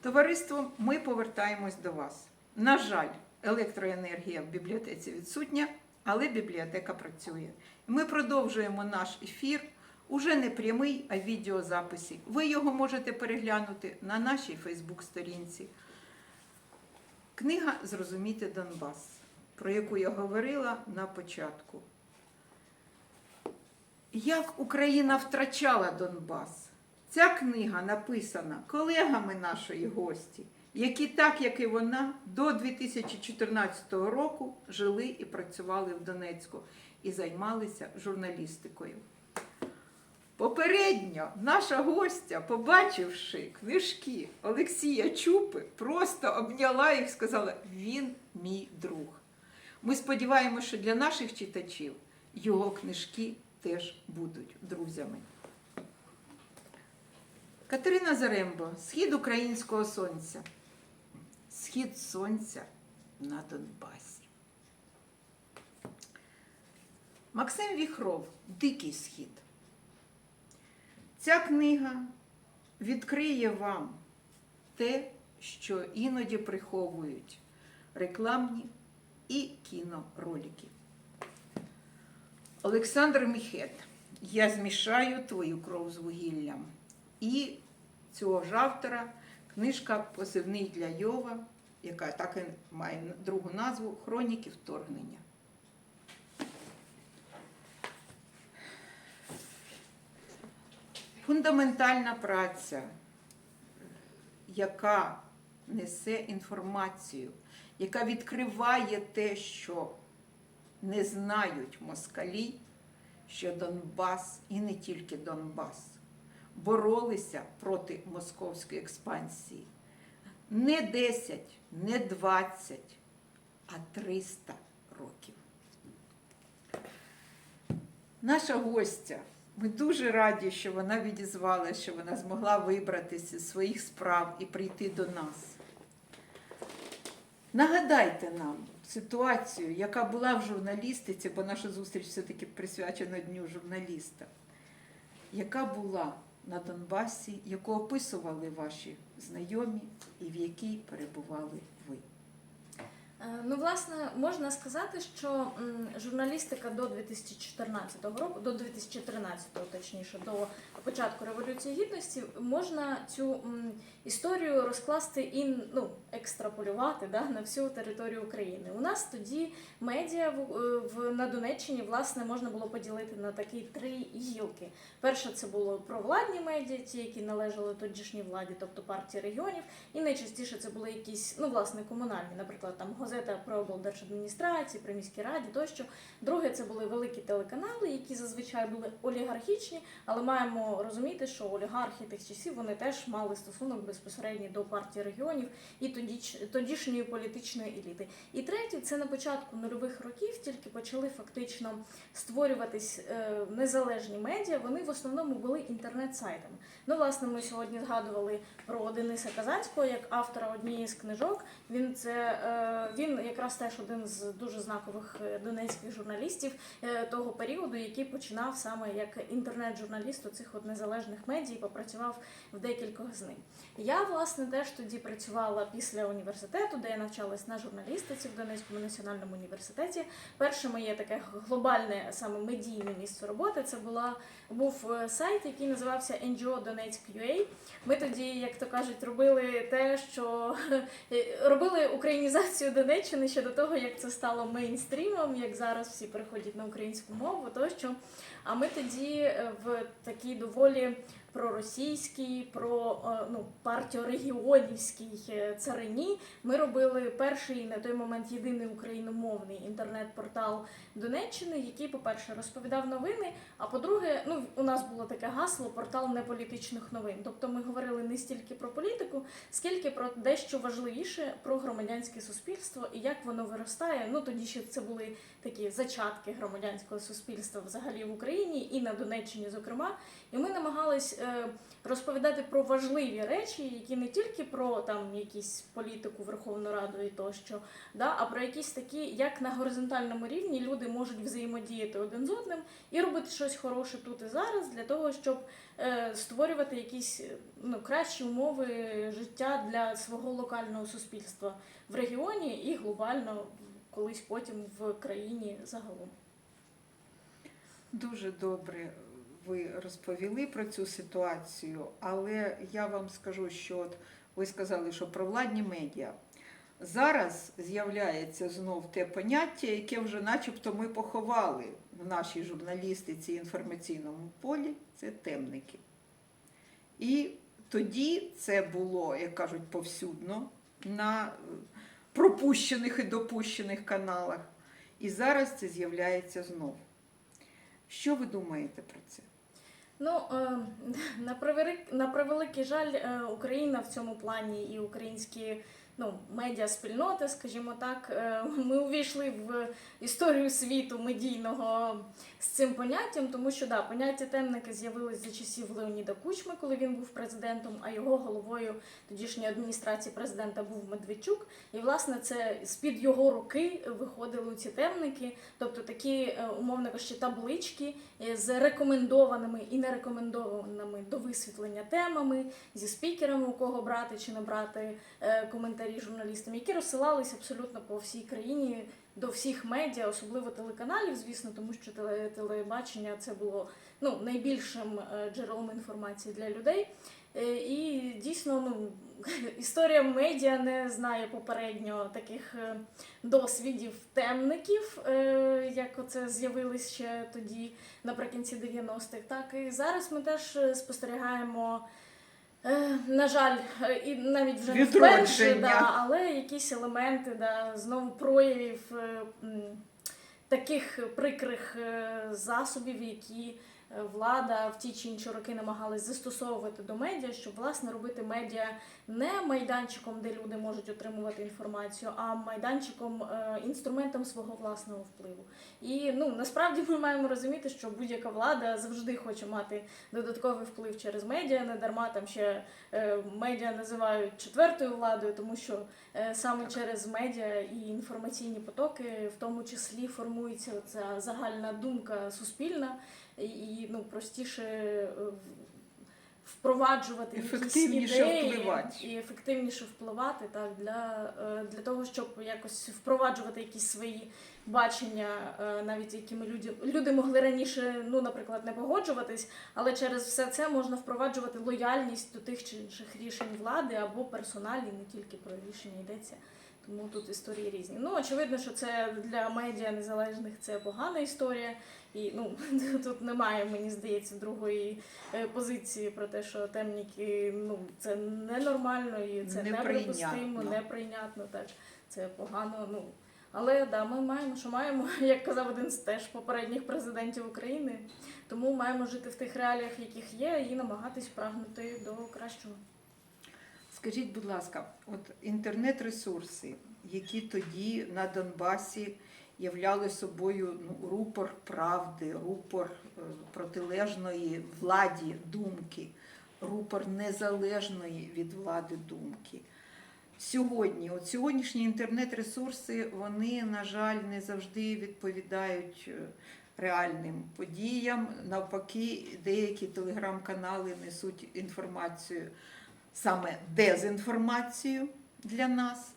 Товариство, ми повертаємось до вас. На жаль, електроенергія в бібліотеці відсутня, але бібліотека працює. Ми продовжуємо наш ефір. Уже не прямий, а відеозаписі. Ви його можете переглянути на нашій Фейсбук-сторінці. Книга Зрозуміти Донбас, про яку я говорила на початку. Як Україна втрачала Донбас? Ця книга написана колегами нашої гості, які, так як і вона, до 2014 року жили і працювали в Донецьку і займалися журналістикою. Попередньо наша гостя, побачивши книжки Олексія Чупи, просто обняла їх і сказала: він мій друг. Ми сподіваємося, що для наших читачів його книжки теж будуть друзями. Катерина Зарембо, Схід українського сонця. Схід сонця на Донбасі. Максим Віхров Дикий схід. Ця книга відкриє вам те, що іноді приховують рекламні і кіноролики. Олександр Міхет. Я змішаю твою кров з вугіллям. І цього ж автора книжка Позивний для Йова, яка так і має другу назву Хроніки вторгнення. Фундаментальна праця, яка несе інформацію, яка відкриває те, що не знають москалі, що Донбас і не тільки Донбас боролися проти московської експансії. Не 10, не 20, а 300 років. Наша гостя, ми дуже раді, що вона відізвалася, що вона змогла вибратися з своїх справ і прийти до нас. Нагадайте нам ситуацію, яка була в журналістиці, бо наша зустріч все-таки присвячена Дню журналіста, яка була на Донбасі, яку описували ваші знайомі і в якій перебували ви. Е, Ну, власне, можна сказати, що журналістика до 2014 року, до 2013, точніше, до початку Революції Гідності, можна цю історію розкласти і ну, екстраполювати да, на всю територію України. У нас тоді медіа в, е, на Донеччині власне можна було поділити на такі три гілки. Перше, це було провладні медіа, ті, які належали тодішній владі, тобто партії регіонів, і найчастіше це були якісь, ну власне, комунальні, наприклад, там газета про облдержадміністрації, при міській раді тощо. Друге, це були великі телеканали, які зазвичай були олігархічні, але маємо розуміти, що олігархи тих часів вони теж мали стосунок безпосередньо до партії регіонів і тодішньої політичної еліти. І третє, це на початку нульових років тільки почали фактично створюватись е, незалежні медіа. Вони в основному були інтернет-сайтами. Ну, власне, ми сьогодні згадували про Дениса Казанського як автора однієї з книжок. Він це е, він якраз теж один з дуже знакових е, донецьких журналістів е, того періоду, який починав саме як інтернет-журналіст у цих от незалежних медій, попрацював в декількох з них. Я власне теж тоді працювала після університету, де я навчалась на журналістиці в Донецькому національному університеті. Перше моє таке глобальне саме медійне місце роботи це була був е, сайт, який називався NGO Donetsk.ua. Ми тоді, як то кажуть, робили те, що робили українізацію Донеччини ще до того, як це стало мейнстрімом, як зараз всі переходять на українську мову, тощо. А ми тоді е, в такій доволі проросійській, про е, ну, партіорегіонівській е, царині ми робили перший на той момент єдиний україномовний інтернет-портал Донеччини, який, по-перше, розповідав новини. А по-друге, ну у нас було таке гасло портал неполітичних новин. Тобто ми говорили не стільки про політику, скільки про дещо важливіше про громадянське суспільство і як воно виростає. Ну тоді ще це були такі зачатки громадянського суспільства взагалі в Україні і на Донеччині, зокрема. І ми намагались е, розповідати про важливі речі, які не тільки про там якісь політику, Верховну Раду і тощо, да, а про якісь такі, як на горизонтальному рівні люди можуть взаємодіяти один з одним і робити щось хороше тут і зараз для того, щоб е, створювати якісь е, ну, кращі умови життя для свого локального суспільства в регіоні і глобально колись потім в країні загалом. Дуже добре ви розповіли про цю ситуацію, але я вам скажу, що от ви сказали, що провладні медіа. Зараз з'являється знов те поняття, яке вже начебто ми поховали в нашій журналістиці інформаційному полі, це темники. І тоді це було, як кажуть, повсюдно на пропущених і допущених каналах. І зараз це з'являється знов. Що ви думаєте про це? Ну е, на превелик, на превеликий жаль, е, Україна в цьому плані і українські ну, медіаспільноти, скажімо так, е, ми увійшли в історію світу медійного з цим поняттям, тому що да, поняття темники з'явилось за часів Леоніда Кучми, коли він був президентом, а його головою тодішньої адміністрації президента був Медведчук. І власне це з-під його руки виходили ці темники, тобто такі е, умовно кажучи, таблички з рекомендованими і нерекомендованими до висвітлення темами, зі спікерами, у кого брати чи не брати е, коментарі журналістам, які розсилались абсолютно по всій країні до всіх медіа, особливо телеканалів, звісно, тому що теле- телебачення це було ну, найбільшим е, джерелом інформації для людей. Е, І дійсно, ну, історія медіа не знає попередньо таких е, досвідів темників, як оце з'явились ще тоді, наприкінці 90-х. Так і зараз ми теж спостерігаємо. Е, На жаль, е, і навіть вже не вперше, да, але якісь елементи да, знову проявів е, таких прикрих засобів, які влада в ті чи інші роки намагалась застосовувати до медіа, щоб власне робити медіа не майданчиком, де люди можуть отримувати інформацію, а майданчиком е, інструментом свого власного впливу. І ну насправді ми маємо розуміти, що будь-яка влада завжди хоче мати додатковий вплив через медіа. Не дарма там ще е, медіа називають четвертою владою, тому що е, саме через медіа і інформаційні потоки, в тому числі формується ця загальна думка суспільна, і, ну простіше. е, Впроваджувати якісь ідеї впливати. і ефективніше впливати так для, е, для того, щоб якось впроваджувати якісь свої бачення, е, навіть якими люди, люди могли раніше, ну, наприклад, не погоджуватись, але через все це можна впроваджувати лояльність до тих чи інших рішень влади або персоналі, не тільки про рішення йдеться. Тому тут історії різні. Ну, очевидно, що це для медіа незалежних це погана історія. І ну тут немає, мені здається, другої е, позиції про те, що темніки ну це ненормально і це неприпустимо, неприйнятно. Так це погано. Ну але да, ми маємо, що маємо, як казав один з теж попередніх президентів України. Тому маємо жити в тих реаліях, яких є, і намагатись прагнути до кращого. Скажіть, будь ласка, от інтернет-ресурси, які тоді на Донбасі являли собою ну, рупор правди, рупор е, протилежної владі думки, рупор незалежної від влади думки. Сьогодні, от сьогоднішні інтернет-ресурси, вони, на жаль, не завжди відповідають е, реальним подіям. Навпаки, деякі телеграм-канали несуть інформацію саме дезінформацію для нас.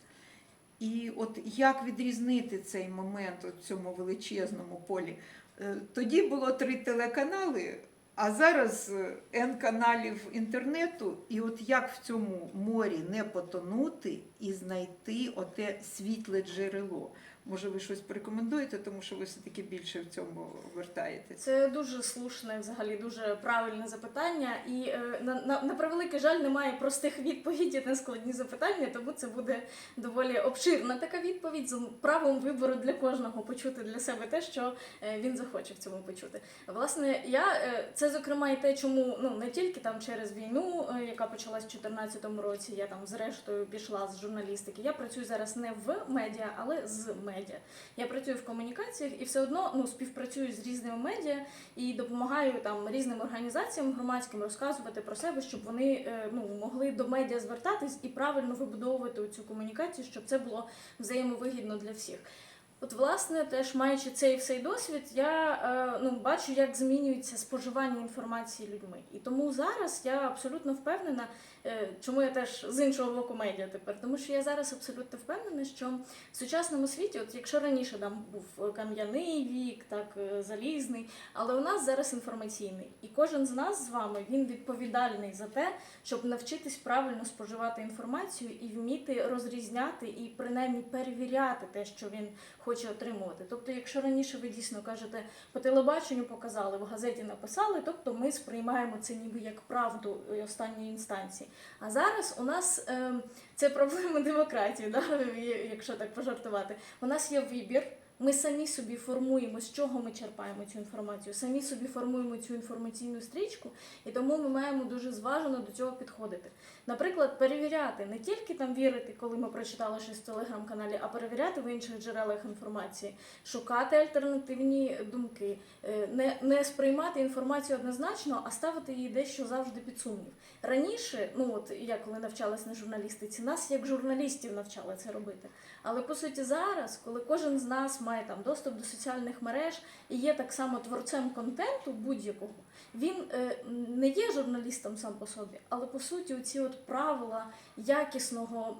І от як відрізнити цей момент в цьому величезному полі? Е, Тоді було три телеканали, а зараз е, N каналів інтернету. І от як в цьому морі не потонути і знайти оте світле джерело? Може, ви щось порекомендуєте, тому що ви все-таки більше в цьому вертаєтесь? Це дуже слушне, взагалі дуже правильне запитання. І е, на, на, на превеликий жаль, немає простих відповідей на складні запитання, тому це буде доволі обширна така відповідь з правом вибору для кожного почути для себе те, що е, він захоче в цьому почути. Власне, я е, це зокрема і те, чому ну не тільки там через війну, е, яка почалась в 2014 році, я там зрештою пішла з журналістики. Я працюю зараз не в медіа, але з медіа. Медіа. Я працюю в комунікаціях і все одно ну, співпрацюю з різними медіа і допомагаю там різним організаціям громадським розказувати про себе, щоб вони е, ну, могли до медіа звертатись і правильно вибудовувати цю комунікацію, щоб це було взаємовигідно для всіх. От, власне, теж маючи цей всей досвід, я е, ну, бачу, як змінюється споживання інформації людьми. І тому зараз я абсолютно впевнена, чому я теж з іншого боку медіа тепер, тому що я зараз абсолютно впевнена, що в сучасному світі, от якщо раніше там був кам'яний вік, так е, залізний, але у нас зараз інформаційний, і кожен з нас з вами він відповідальний за те, щоб навчитись правильно споживати інформацію і вміти розрізняти і принаймні перевіряти те, що він хоче отримувати. Тобто, якщо раніше ви дійсно кажете по телебаченню показали, в газеті написали, тобто ми сприймаємо це ніби як правду е, останньої інстанції. А зараз у нас е, це проблема демократії, да? якщо так пожартувати. У нас є вибір. Ми самі собі формуємо, з чого ми черпаємо цю інформацію, самі собі формуємо цю інформаційну стрічку, і тому ми маємо дуже зважено до цього підходити. Наприклад, перевіряти не тільки там вірити, коли ми прочитали щось в телеграм-каналі, а перевіряти в інших джерелах інформації, шукати альтернативні думки, е, не, не сприймати інформацію однозначно, а ставити її дещо завжди під сумнів. Раніше, ну от я коли навчалась на журналістиці, нас як журналістів навчали це робити. Але по суті, зараз, коли кожен з нас має там доступ до соціальних мереж і є так само творцем контенту будь-якого, він е, не є журналістом сам по собі, але по суті, оці от правила якісного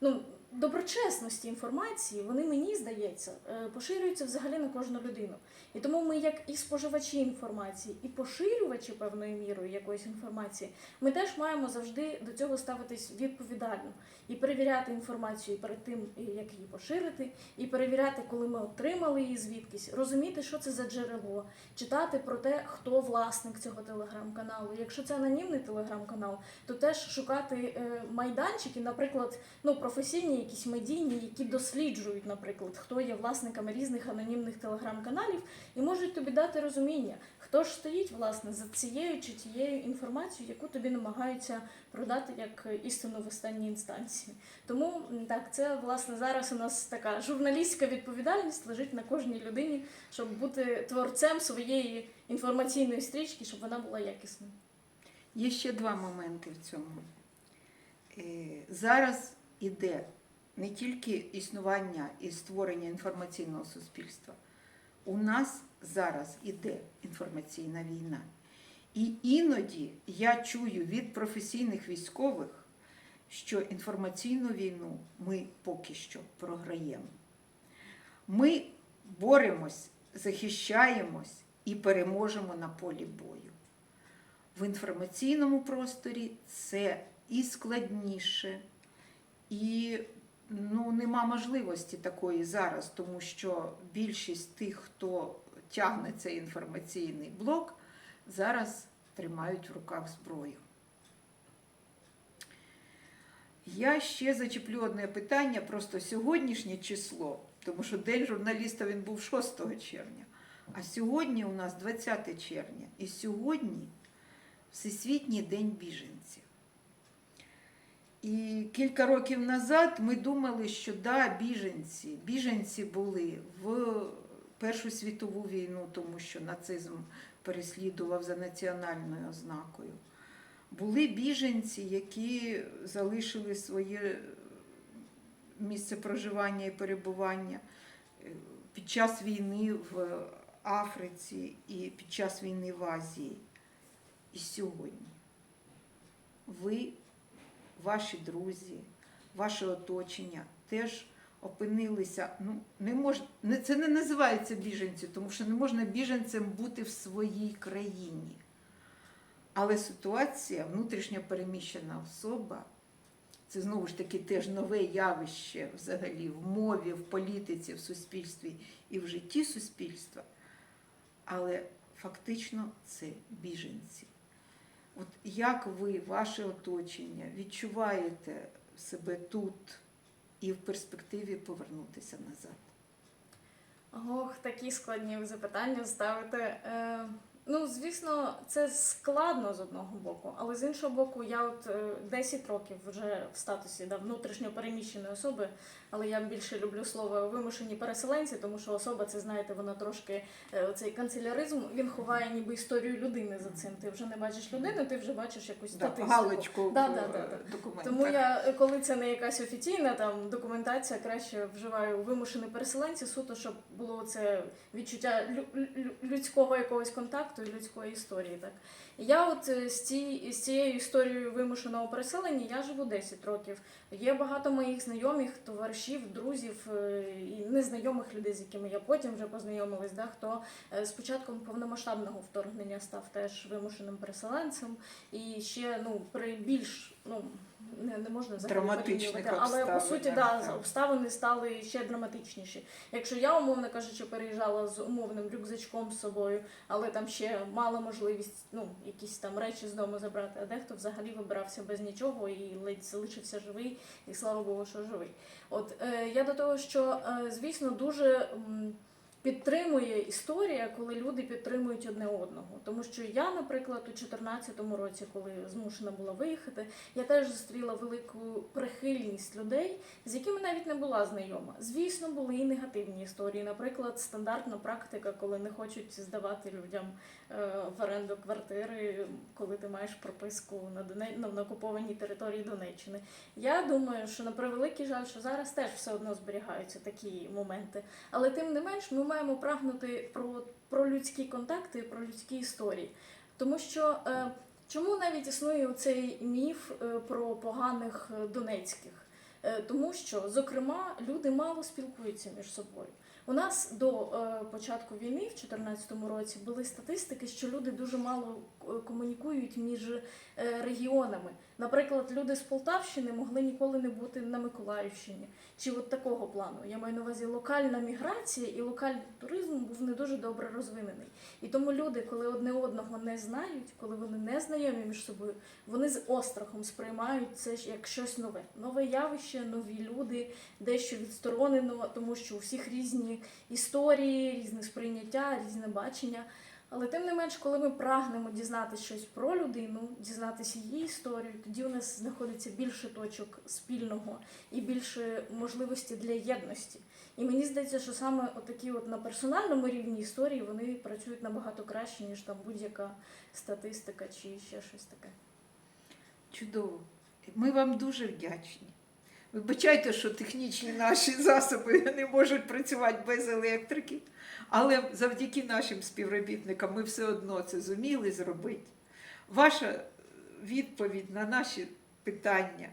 ну, доброчесності інформації, вони мені здається, е, поширюються взагалі на кожну людину. І тому ми, як і споживачі інформації, і поширювачі певною мірою якоїсь інформації, ми теж маємо завжди до цього ставитись відповідально і перевіряти інформацію перед тим, як її поширити, і перевіряти, коли ми отримали її звідкись, розуміти, що це за джерело, читати про те, хто власник цього телеграм-каналу. Якщо це анонімний телеграм-канал, то теж шукати е, майданчики, наприклад, ну професійні, якісь медійні, які досліджують, наприклад, хто є власниками різних анонімних телеграм-каналів, і можуть тобі дати розуміння, хто ж стоїть власне за цією чи тією інформацією, яку тобі намагаються продати як істину в останній інстанції. Тому так, це власне зараз у нас така журналістська відповідальність лежить на кожній людині, щоб бути творцем своєї інформаційної стрічки, щоб вона була якісною. Є ще два моменти в цьому. Е, Зараз іде не тільки існування і створення інформаційного суспільства. У нас зараз іде інформаційна війна. І іноді я чую від професійних військових, що інформаційну війну ми поки що програємо. Ми боремось, захищаємось і переможемо на полі бою. В інформаційному просторі це і складніше, і ну, нема можливості такої зараз, тому що більшість тих, хто тягне цей інформаційний блок, зараз тримають в руках зброю. Я ще зачеплю одне питання, просто сьогоднішнє число, тому що День журналіста він був 6 червня, а сьогодні у нас 20 червня. І сьогодні Всесвітній день біженців. І кілька років назад ми думали, що да, біженці, біженці були в Першу світову війну, тому що нацизм переслідував за національною ознакою. Були біженці, які залишили своє місце проживання і перебування е, під час війни в Африці і під час війни в Азії. І сьогодні ви, ваші друзі, ваше оточення теж опинилися. Ну, не мож, це не називається біженці, тому що не можна біженцем бути в своїй країні. Але ситуація, внутрішньо переміщена особа, це знову ж таки теж нове явище взагалі в мові, в політиці, в суспільстві і в житті суспільства. Але фактично це біженці. От як ви, ваше оточення, відчуваєте себе тут і в перспективі повернутися назад? Ох, такі складні запитання ставите. Е, Ну, звісно, це складно з одного боку, але з іншого боку, я от е, 10 років вже в статусі да, внутрішньо переміщеної особи, але я більше люблю слово вимушені переселенці, тому що особа, це знаєте, вона трошки е, цей канцеляризм, він ховає ніби історію людини за цим. Ти вже не бачиш людину, ти вже бачиш якусь Да, статистику. галочку Да, в да, да, е, да. документах. Тому я, е, коли це не якась офіційна там документація, краще вживаю вимушені переселенці, суто, щоб було це відчуття лю- лю- людського якогось контакту і людської історії. Так І я, от е, з ці, з цією історією вимушеного переселення, я живу 10 років. Є багато моїх знайомих, товаришів, друзів е, і незнайомих людей, з якими я потім вже познайомилась. Да, хто е, з початком повномасштабного вторгнення став теж вимушеним переселенцем, і ще ну при більш ну не, не можна взагалі Драматичних порівнювати, але по суті, да, так. обставини стали ще драматичніші. Якщо я, умовно кажучи, переїжджала з умовним рюкзачком з собою, але там ще мала можливість ну якісь там речі з дому забрати, а дехто взагалі вибирався без нічого і ледь залишився живий, і слава Богу, що живий. От е, я до того, що е, звісно дуже. м, Підтримує історія, коли люди підтримують одне одного. Тому що я, наприклад, у 2014 році, коли змушена була виїхати, я теж зустріла велику прихильність людей, з якими навіть не була знайома. Звісно, були і негативні історії. Наприклад, стандартна практика, коли не хочуть здавати людям е, в оренду квартири, коли ти маєш прописку на Доне... ну, на окупованій території Донеччини. Я думаю, що на превеликий жаль, що зараз теж все одно зберігаються такі моменти. Але тим не менш, ми маємо прагнути про, про людські контакти, про людські історії. Тому що е, чому навіть існує цей міф е, про поганих е, донецьких? Е, тому що, зокрема, люди мало спілкуються між собою. У нас до е, початку війни, в 2014 році, були статистики, що люди дуже мало е, комунікують між е, регіонами. Наприклад, люди з Полтавщини могли ніколи не бути на Миколаївщині, чи от такого плану. Я маю на увазі локальна міграція і локальний туризм був не дуже добре розвинений. І тому люди, коли одне одного не знають, коли вони не знайомі між собою, вони з острахом сприймають це як щось нове, нове явище, нові люди, дещо відсторонено, тому що у всіх різні історії, різне сприйняття, різне бачення. Але тим не менш, коли ми прагнемо дізнатися щось про людину, дізнатися її історію, тоді у нас знаходиться більше точок спільного і більше можливості для єдності. І мені здається, що саме отакі от на персональному рівні історії вони працюють набагато краще, ніж там будь-яка статистика чи ще щось таке. Чудово. Ми вам дуже вдячні. Вибачайте, що технічні наші засоби не можуть працювати без електрики, але завдяки нашим співробітникам ми все одно це зуміли зробити. Ваша відповідь на наші питання,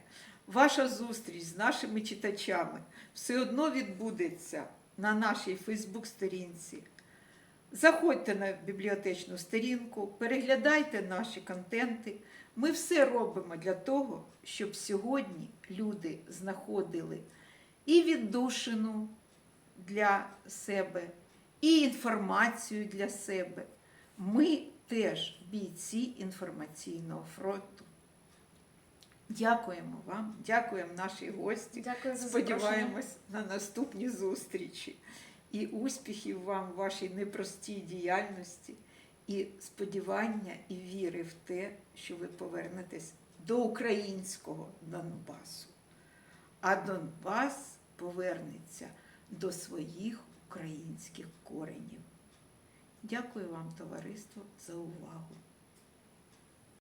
ваша зустріч з нашими читачами все одно відбудеться на нашій Фейсбук-сторінці. Заходьте на бібліотечну сторінку, переглядайте наші контенти. Ми все робимо для того, щоб сьогодні люди знаходили і віддушину для себе, і інформацію для себе. Ми теж бійці інформаційного фронту. Дякуємо вам, дякуємо нашій гості. Дякую за. Сподіваємось на наступні зустрічі. І успіхів вам в вашій непростій діяльності, і сподівання і віри в те, що ви повернетесь до українського Донбасу. А Донбас повернеться до своїх українських коренів. Дякую вам, товариство, за увагу.